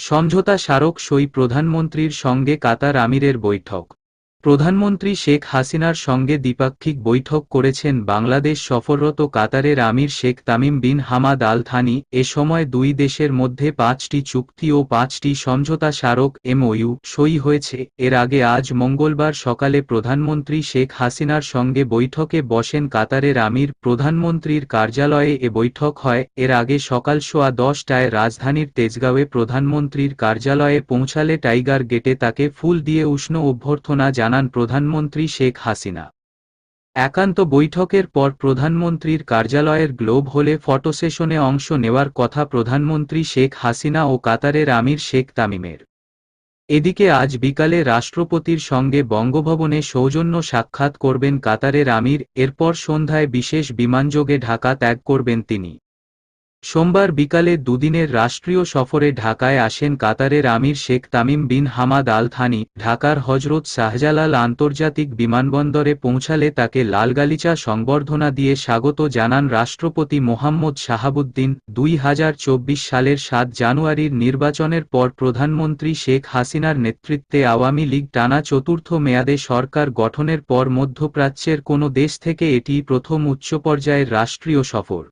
সমঝোতা স্মারক সই প্রধানমন্ত্রীর সঙ্গে কাতার আমিরের বৈঠক। প্রধানমন্ত্রী শেখ হাসিনার সঙ্গে দ্বিপাক্ষিক বৈঠক করেছেন বাংলাদেশ সফররত কাতারের আমির Sheikh Tamim bin Hamad Al Thani এ সময় দুই দেশের মধ্যে পাঁচটি চুক্তি ও পাঁচটি সমঝোতা স্মারক এমওইউ সই হয়েছে। এর আগে আজ মঙ্গলবার সকালে প্রধানমন্ত্রী শেখ হাসিনার সঙ্গে বৈঠকে বসেন কাতারের আমির প্রধানমন্ত্রীর কার্যালয়ে। এ বৈঠক হয়, এর আগে সকাল সোয়া দশটায় রাজধানীর তেজগাঁওয়ে প্রধানমন্ত্রীর কার্যালয়ে পৌঁছালে টাইগার গেটে তাকে ফুল দিয়ে উষ্ণ অভ্যর্থনা প্রধানমন্ত্রী শেখ হাসিনা। একান্ত বৈঠকের পর প্রধানমন্ত্রীর কার্যালয়ের গ্লোব হলে ফটো সেশনে অংশ নেওয়ার কথা প্রধানমন্ত্রী শেখ হাসিনা ও কাতারের আমির শেখ তামিমের। এদিকে আজ বিকালে রাষ্ট্রপতির সঙ্গে বঙ্গভবনে সৌজন্য সাক্ষাৎ করবেন কাতারের আমির, এরপর সন্ধ্যায় বিশেষ বিমানযোগে ঢাকা ত্যাগ করবেন তিনি। সোমবার বিকালে দুদিনের রাষ্ট্রীয় সফরে ঢাকায় আসেন কাতারের আমির Sheikh Tamim bin Hamad Al Thani ঢাকার হজরত শাহজালাল আন্তর্জাতিক বিমানবন্দরে পৌঁছালে তাকে লালগালিচা সংবর্ধনা দিয়ে স্বাগত জানান রাষ্ট্রপতি মোহাম্মদ শাহাবুদ্দিন। দুই হাজার চব্বিশ সালের সাত জানুয়ারির নির্বাচনের পর প্রধানমন্ত্রী শেখ হাসিনার নেতৃত্বে আওয়ামী লীগ টানা চতুর্থ মেয়াদে সরকার গঠনের পর মধ্যপ্রাচ্যের কোনো দেশ থেকে এটি প্রথম উচ্চ পর্যায়ের রাষ্ট্রীয় সফর।